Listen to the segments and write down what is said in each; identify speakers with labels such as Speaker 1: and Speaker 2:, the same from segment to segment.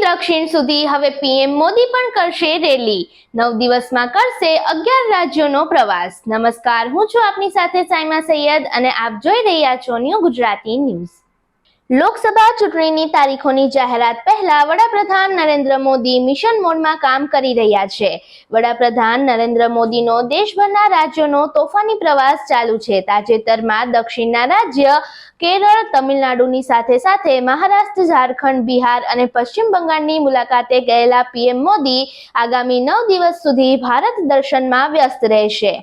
Speaker 1: દક્ષિણ સુધી હવે પીએમ મોદી પણ કરશે રેલી. નવ દિવસમાં કરશે અગિયાર રાજ્યોનો પ્રવાસ. નમસ્કાર, હું છું આપની સાથે સાયમા સૈયદ અને આપ જોઈ રહ્યા છો ન્યૂ ગુજરાતી ન્યૂઝ. લોકસભા ચૂંટણીની તારીખોની જાહેરાત પહેલા વડાપ્રધાન નરેન્દ્ર મોદી મિશન મોડમાં કામ કરી રહ્યા છે. વડાપ્રધાન નરેન્દ્ર મોદીનો દેશભરના રાજ્યોનો તોફાની પ્રવાસ ચાલુ છે. તાજેતરમાં દક્ષિણના રાજ્ય કેરળ, તમિલનાડુની સાથે સાથે મહારાષ્ટ્ર, ઝારખંડ, બિહાર અને પશ્ચિમ બંગાળની મુલાકાતે ગયેલા પીએમ મોદી આગામી નવ દિવસ સુધી ભારત દર્શનમાં વ્યસ્ત રહેશે.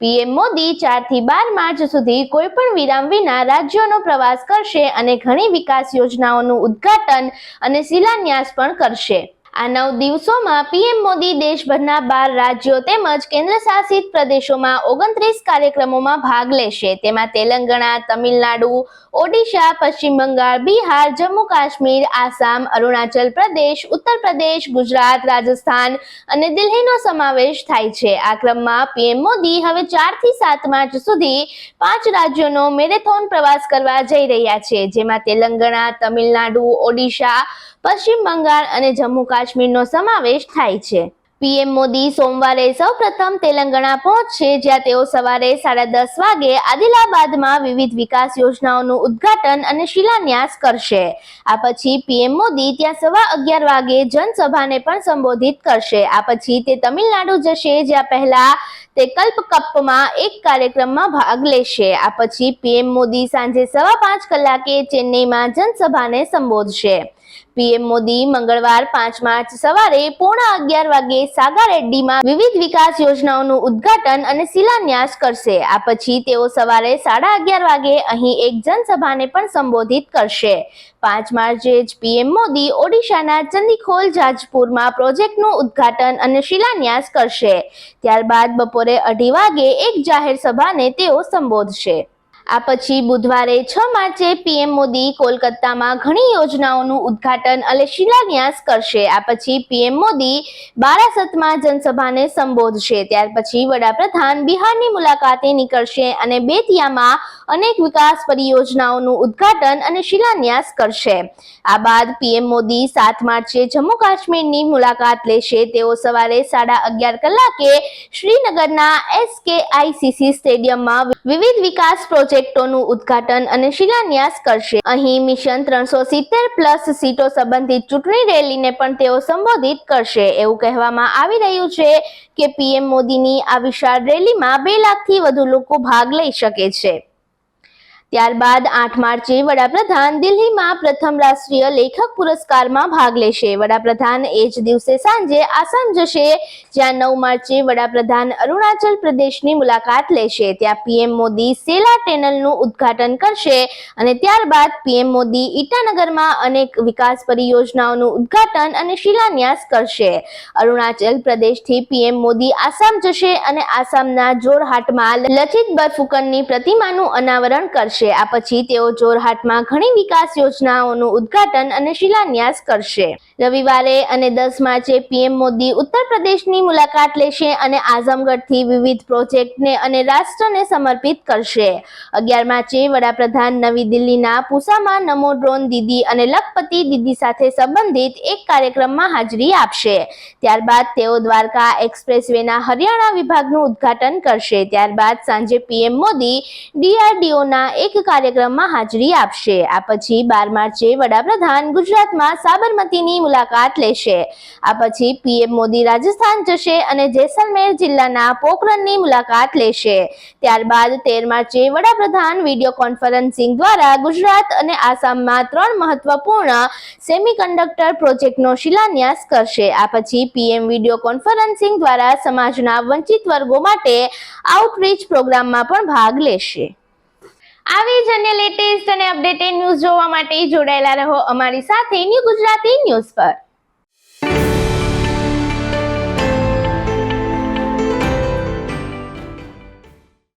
Speaker 1: પીએમ મોદી ચારથી બાર માર્ચ સુધી કોઈ પણ વિરામ વિના રાજ્યોનો પ્રવાસ કરશે અને ઘણી વિકાસ યોજનાઓનું ઉદ્ઘાટન અને શિલાન્યાસ પણ કરશે. આ નવ દિવસોમાં પીએમ મોદી દેશભરના બાર રાજ્યો તેમજ કેન્દ્રશાસિત પ્રદેશોમાં ઓગણત્રીસ કાર્યક્રમોમાં ભાગ લેશે. તેમાં તેલંગણા, તમિલનાડુ, ઓડિશા, પશ્ચિમ બંગાળ, બિહાર, જમ્મુ કાશ્મીર, આસામ, અરુણાચલ પ્રદેશ, ઉત્તર પ્રદેશ, ગુજરાત, રાજસ્થાન અને દિલ્હીનો સમાવેશ થાય છે. આ ક્રમમાં પીએમ મોદી હવે ચારથી સાત માર્ચ સુધી પાંચ રાજ્યોનો મેરેથોન પ્રવાસ કરવા જઈ રહ્યા છે. જેમાં તેલંગણા, તમિલનાડુ, ઓડિશા પશ્ચિમ બંગાળ અને જમ્મુ કાશ્મીરનો સમાવેશ થાય છે. પીએમ મોદી સોમવારે સૌપ્રથમ તેલંગણા પહોંચશે, જ્યાં તેઓ સવારે સાડા દસ વાગે આદિલાબાદમાં વિવિધ વિકાસ યોજનાઓનું ઉદ્ઘાટન અને શિલાન્યાસ કરશે. આ પછી પીએમ મોદી ત્યાં સવા અગિયાર વાગે જનસભાને પણ સંબોધિત કરશે. આ પછી તે તમિલનાડુ જશે, જ્યાં પહેલા તે કલ્પ કપમાં એક કાર્યક્રમમાં ભાગ લેશે. આ પછી પીએમ મોદી સાંજે સવા પાંચ કલાકે ચેન્નઈમાં જનસભાને સંબોધશે. પીએમ મોદી મંગળવાર પાંચ માર્ચ સવારે પોણા અગિયાર વાગે સાગારેડ્ડીમાં વિવિધ વિકાસ યોજનાઓનું ઉદ્ઘાટન અને શિલાન્યાસ કરશે. આ પછી તેઓ સવારે સાડા અગિયાર વાગે અહીં એક જનસભાને પણ સંબોધિત કરશે. પાંચ માર્ચે જ પીએમ મોદી ઓડિશાના ચંદીખોલ જાજપુરમાં પ્રોજેક્ટનું ઉદ્ઘાટન અને શિલાન્યાસ કરશે. ત્યારબાદ બપોરે અઢી વાગે એક જાહેર સભાને તેઓ સંબોધશે. આ પછી બુધવારે છ માર્ચે પીએમ મોદી કોલકાતામાં ઘણી યોજનાઓનું ઉદ્ઘાટન અને શિલાન્યાસ કરશે. આ પછી પીએમ મોદી બારાસતમાં જનસભાને સંબોધશે. ત્યાર પછી વડાપ્રધાન બિહારની મુલાકાતે નીકળશે અને બેતિયામાં અનેક વિકાસ પરિયોજનાઓનું ઉદ્ઘાટન અને શિલાન્યાસ કરશે. આ બાદ પીએમ મોદી સાત માર્ચે જમ્મુ કાશ્મીરની મુલાકાત લેશે. તેઓ સવારે સાડા અગિયાર કલાકે શ્રીનગરના એસકેઆઈસીસી સ્ટેડિયમમાં વિવિધ વિકાસ પ્રોજેક્ટોનું ઉદ્ઘાટન અને શિલાન્યાસ કરશે. અહીં મિશન ત્રણસો સિત્તેર પ્લસ સીટો સંબંધિત ચૂંટણી રેલીને પણ તેઓ સંબોધિત કરશે. એવું કહેવામાં આવી રહ્યું છે કે પીએમ મોદીની આ વિશાળ રેલીમાં બે લાખથી વધુ લોકો ભાગ લઈ શકે છે. ત્યારબાદ આઠ માર્ચે વડાપ્રધાન દિલ્હીમાં પ્રથમ રાષ્ટ્રીય લેખક પુરસ્કારમાં ભાગ લેશે. વડાપ્રધાન એ જ દિવસે સાંજે આસામ જશે, જ્યાં નવ માર્ચે વડાપ્રધાન અરુણાચલ પ્રદેશની મુલાકાત લેશે. ત્યાં પીએમ મોદી સેલા ટેનલનું ઉદ્ઘાટન કરશે અને ત્યારબાદ પીએમ મોદી ઈટાનગરમાં અનેક વિકાસ પરિયોજનાઓનું ઉદ્ઘાટન અને શિલાન્યાસ કરશે. અરુણાચલ પ્રદેશથી પીએમ મોદી આસામ જશે અને આસામના જોરહાટમાં લચિત બરફુકનની પ્રતિમાનું અનાવરણ કરશે. આ પછી તેઓ જોરહાટમાં ઘણી વિકાસ યોજનાઓનું ઉદ્ઘાટન અને શિલાન્યાસ કરશે. રવિવારે અને દસ માર્ચે પીએમ મોદી ઉત્તર પ્રદેશની મુલાકાત લેશે અને આઝમગઢથી વિવિધ પ્રોજેક્ટને અને રાષ્ટ્રને સમર્પિત કરશે. અગિયાર માર્ચે વડાપ્રધાન નવી દિલ્હીના પૂસામાં નમો ડ્રોન દીદી અને લખપતિ દીદી સાથે સંબંધિત એક કાર્યક્રમમાં હાજરી આપશે. ત્યારબાદ તેઓ દ્વારકા એક્સપ્રેસવેના હરિયાણા વિભાગનું ઉદ્ઘાટન કરશે. ત્યારબાદ સાંજે પીએમ મોદી ડીઆરડીઓના એક કાર્યક્રમમાં હાજરી આપશે. આ પછી બાર માર્ચે વડાપ્રધાન ગુજરાતમાં સાબરમતીની મુલાકાત લેશે. આ પછી પીએમ મોદી રાજસ્થાન જશે અને જેસલમેર જિલ્લાના પોખરણની મુલાકાત લેશે. ત્યારબાદ તેર માર્ચે વડાપ્રધાન વીડિયો કોન્ફરન્સિંગ દ્વારા ગુજરાત અને આસામમાં ત્રણ મહત્વપૂર્ણ સેમિકન્ડક્ટર પ્રોજેક્ટનો શિલાન્યાસ કરશે. આ પછી પીએમ વીડિયો કોન્ફરન્સિંગ દ્વારા સમાજના વંચિત વર્ગો માટે આઉટરીચ પ્રોગ્રામમાં પણ ભાગ લેશે. આવી જ અને લેટેસ્ટ અને અપડેટેડ ન્યૂઝ જોવા માટે જોડાયેલા રહો અમારી સાથે ન્યૂ ગુજરાતી ન્યૂઝ પર.